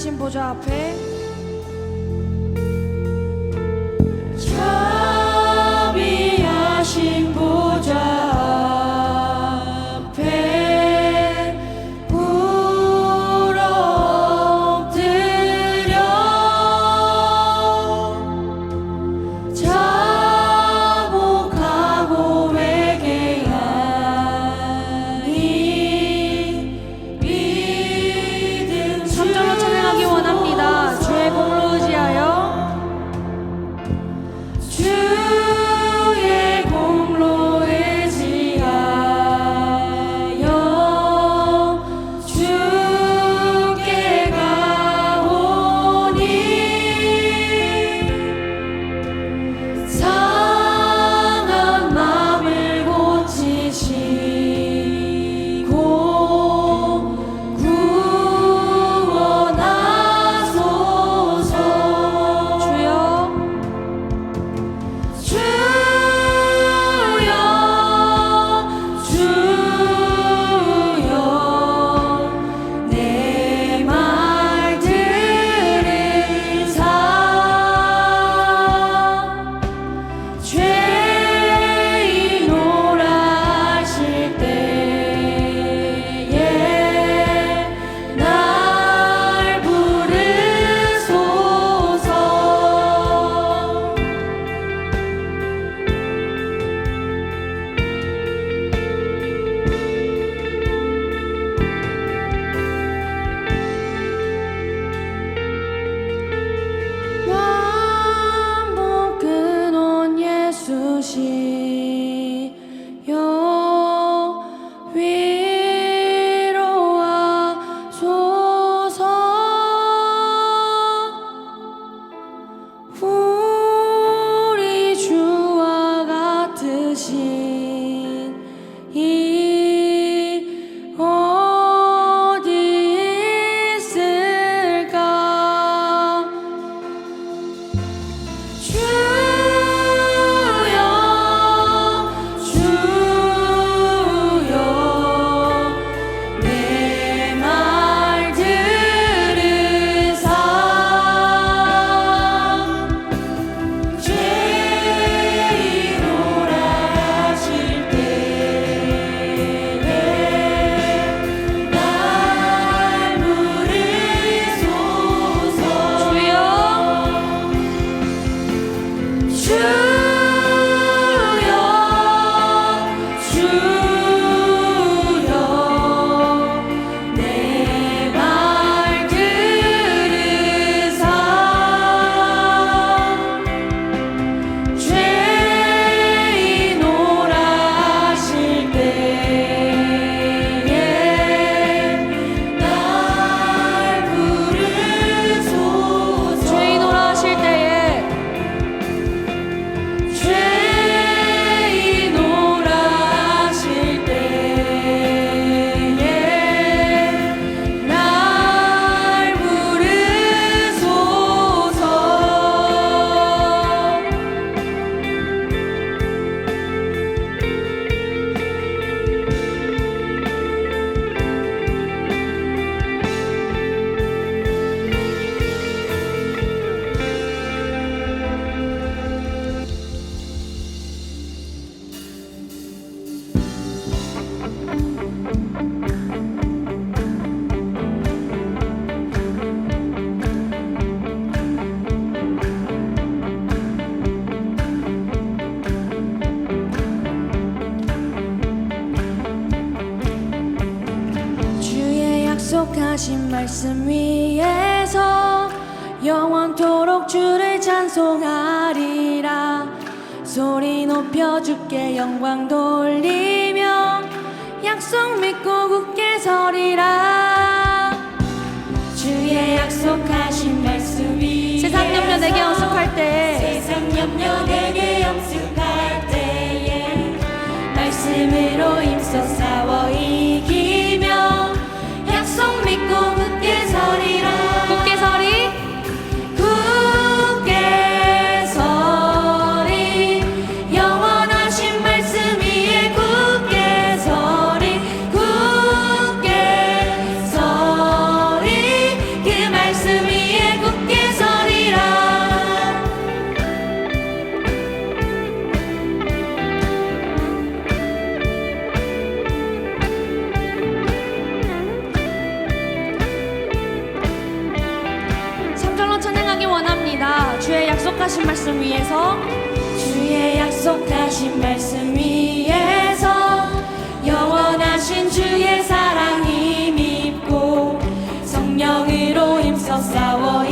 하신 보좌 앞에 me. 높여줄게. 영광 돌리며 약속 믿고 굳게 서리라. 주의 약속하신 말씀이 세상 염려 내게 엄숙할 때. 세상 염려 내게 엄숙할 때에 말씀으로 힘써 싸워 이기며 약속 믿고 굳게 서리라. 약속하신 말씀 위에서 주의 약속하신 말씀 위에서 영원하신 주의 사랑이 믿고 성령으로 힘써 싸워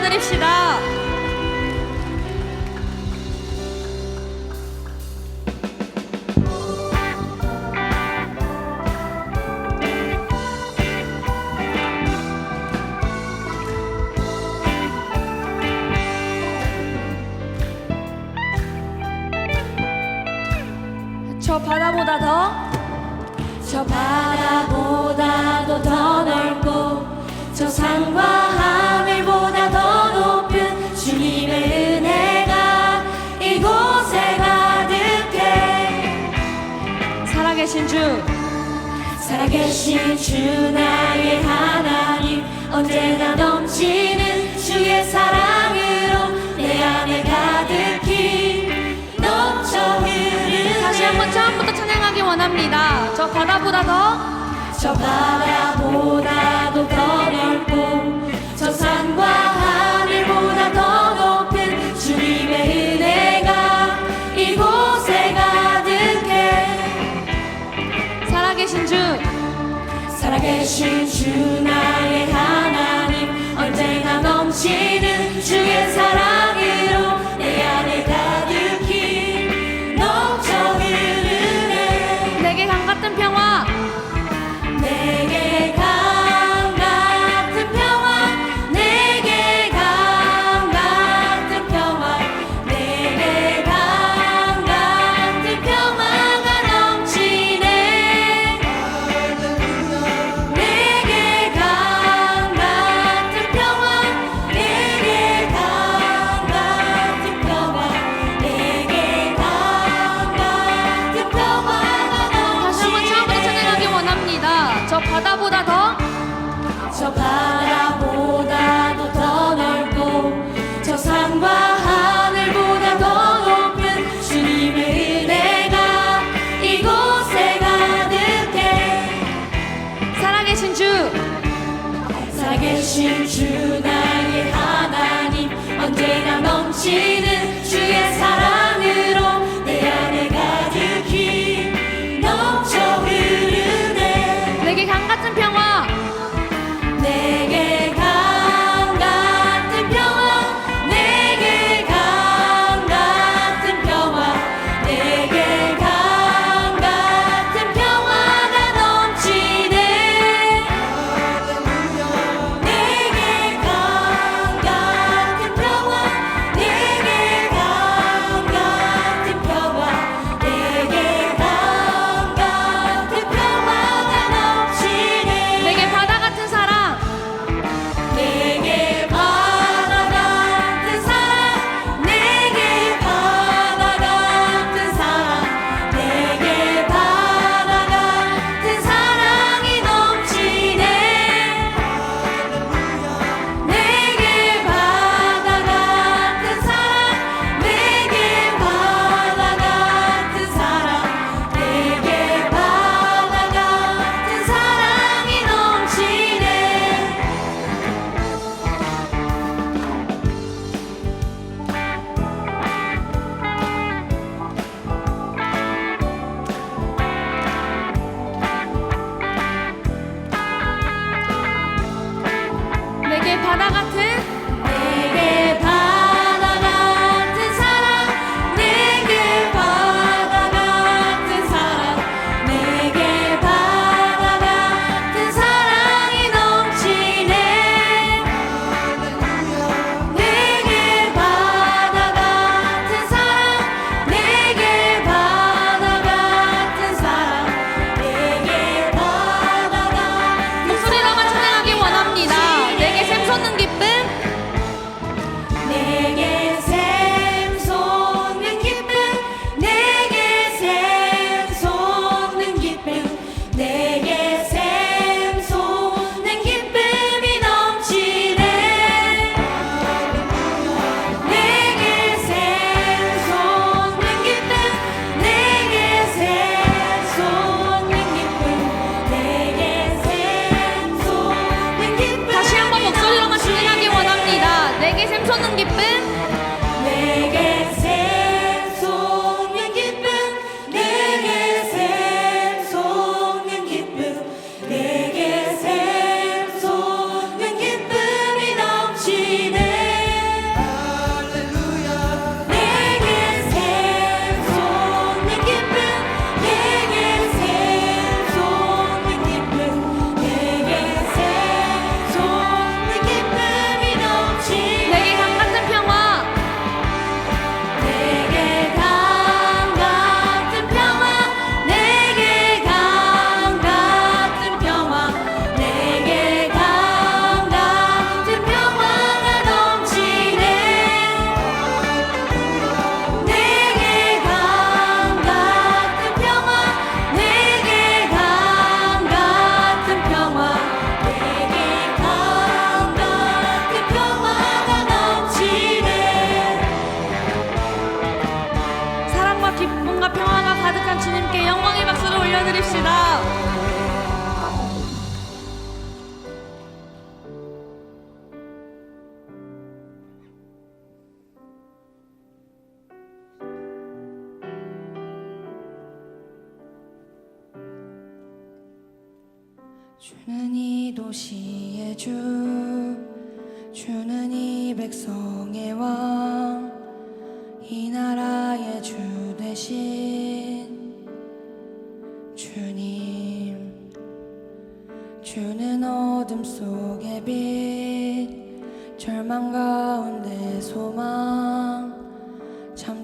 올려드립시다. 간절히 원합니다. 저 바다보다 더 저 바다보다도 더 넓고 저 산과 하늘보다 더 높은 주님의 은혜가 이곳에 가득해. 살아계신 주. 살아계신 주 나의 하나님 언제나 넘치는 주의 사랑.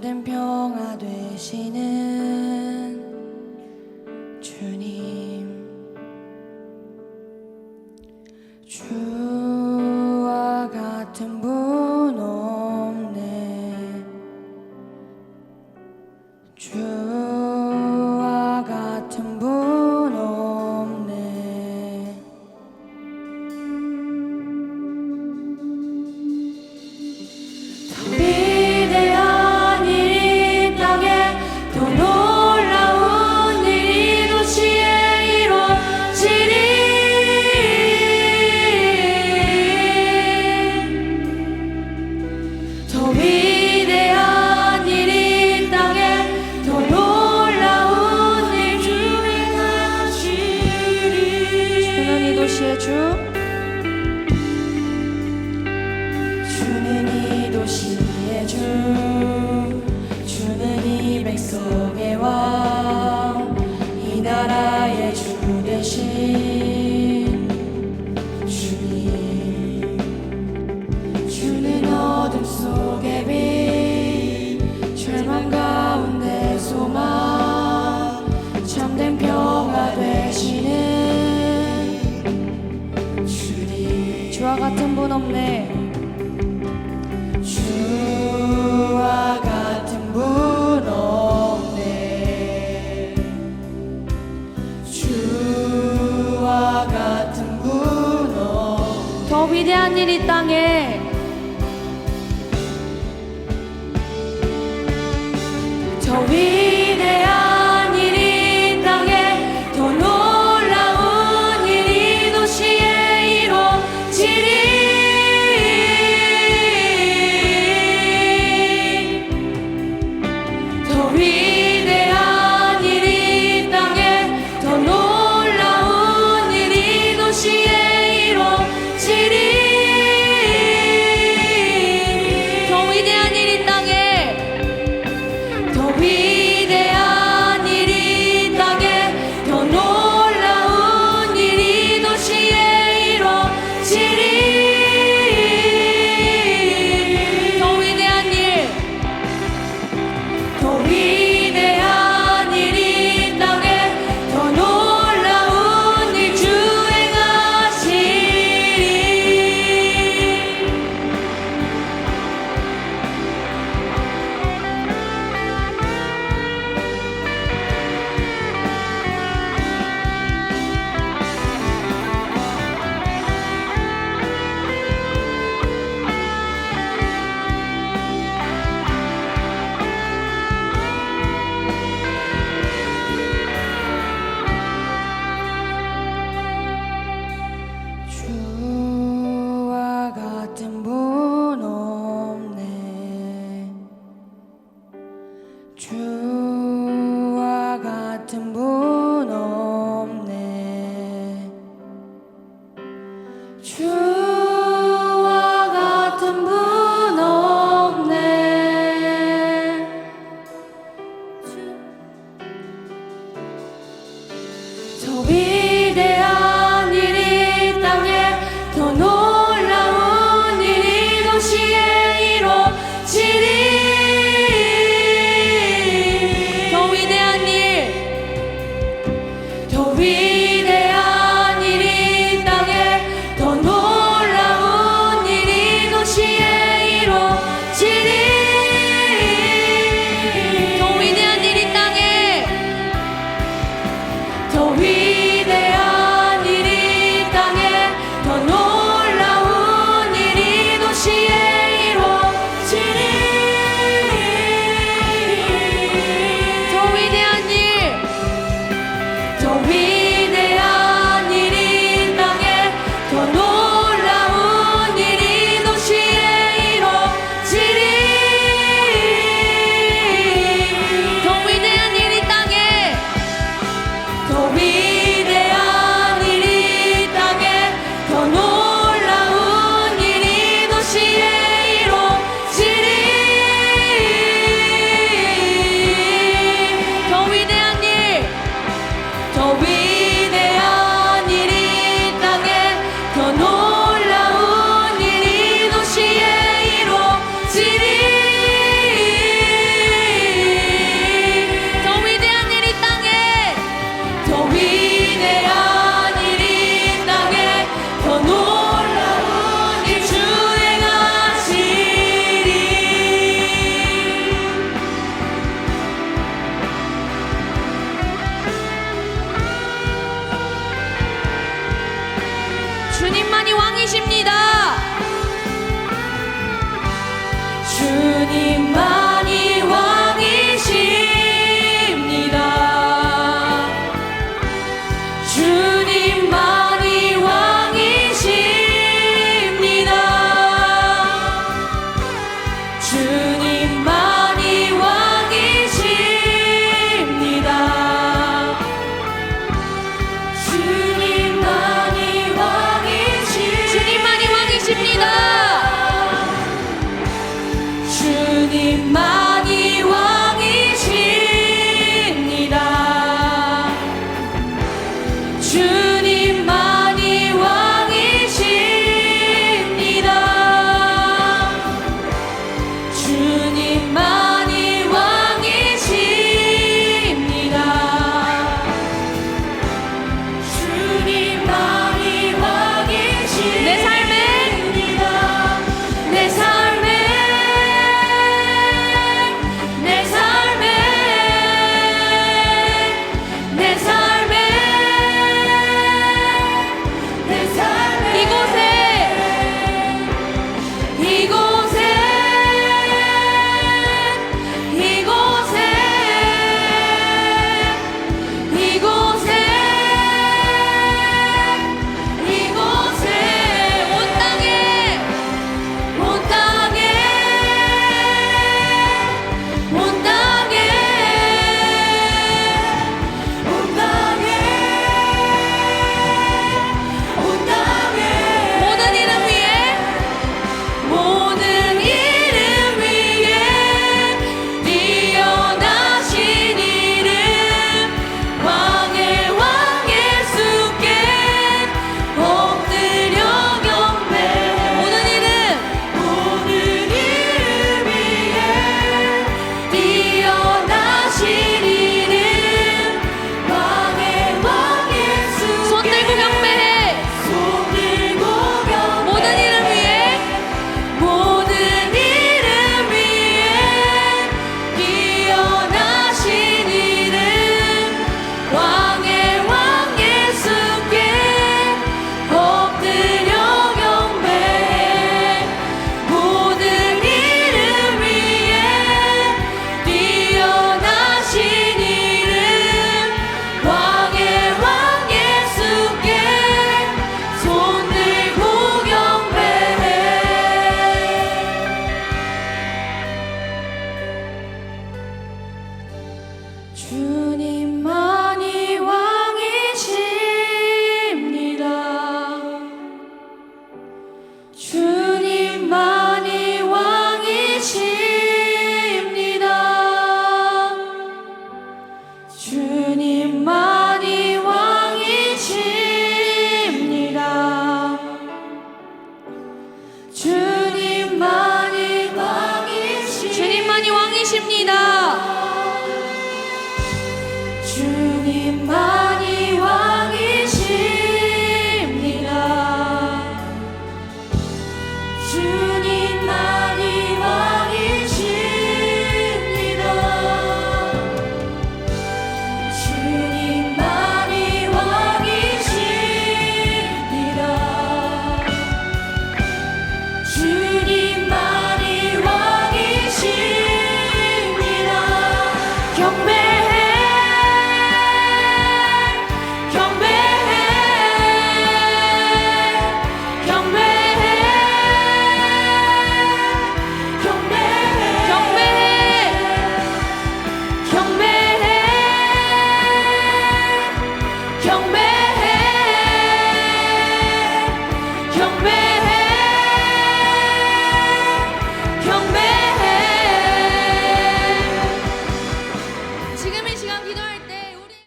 참된 평화 되시는 true 위대한 일이 땅에 true. so we. You.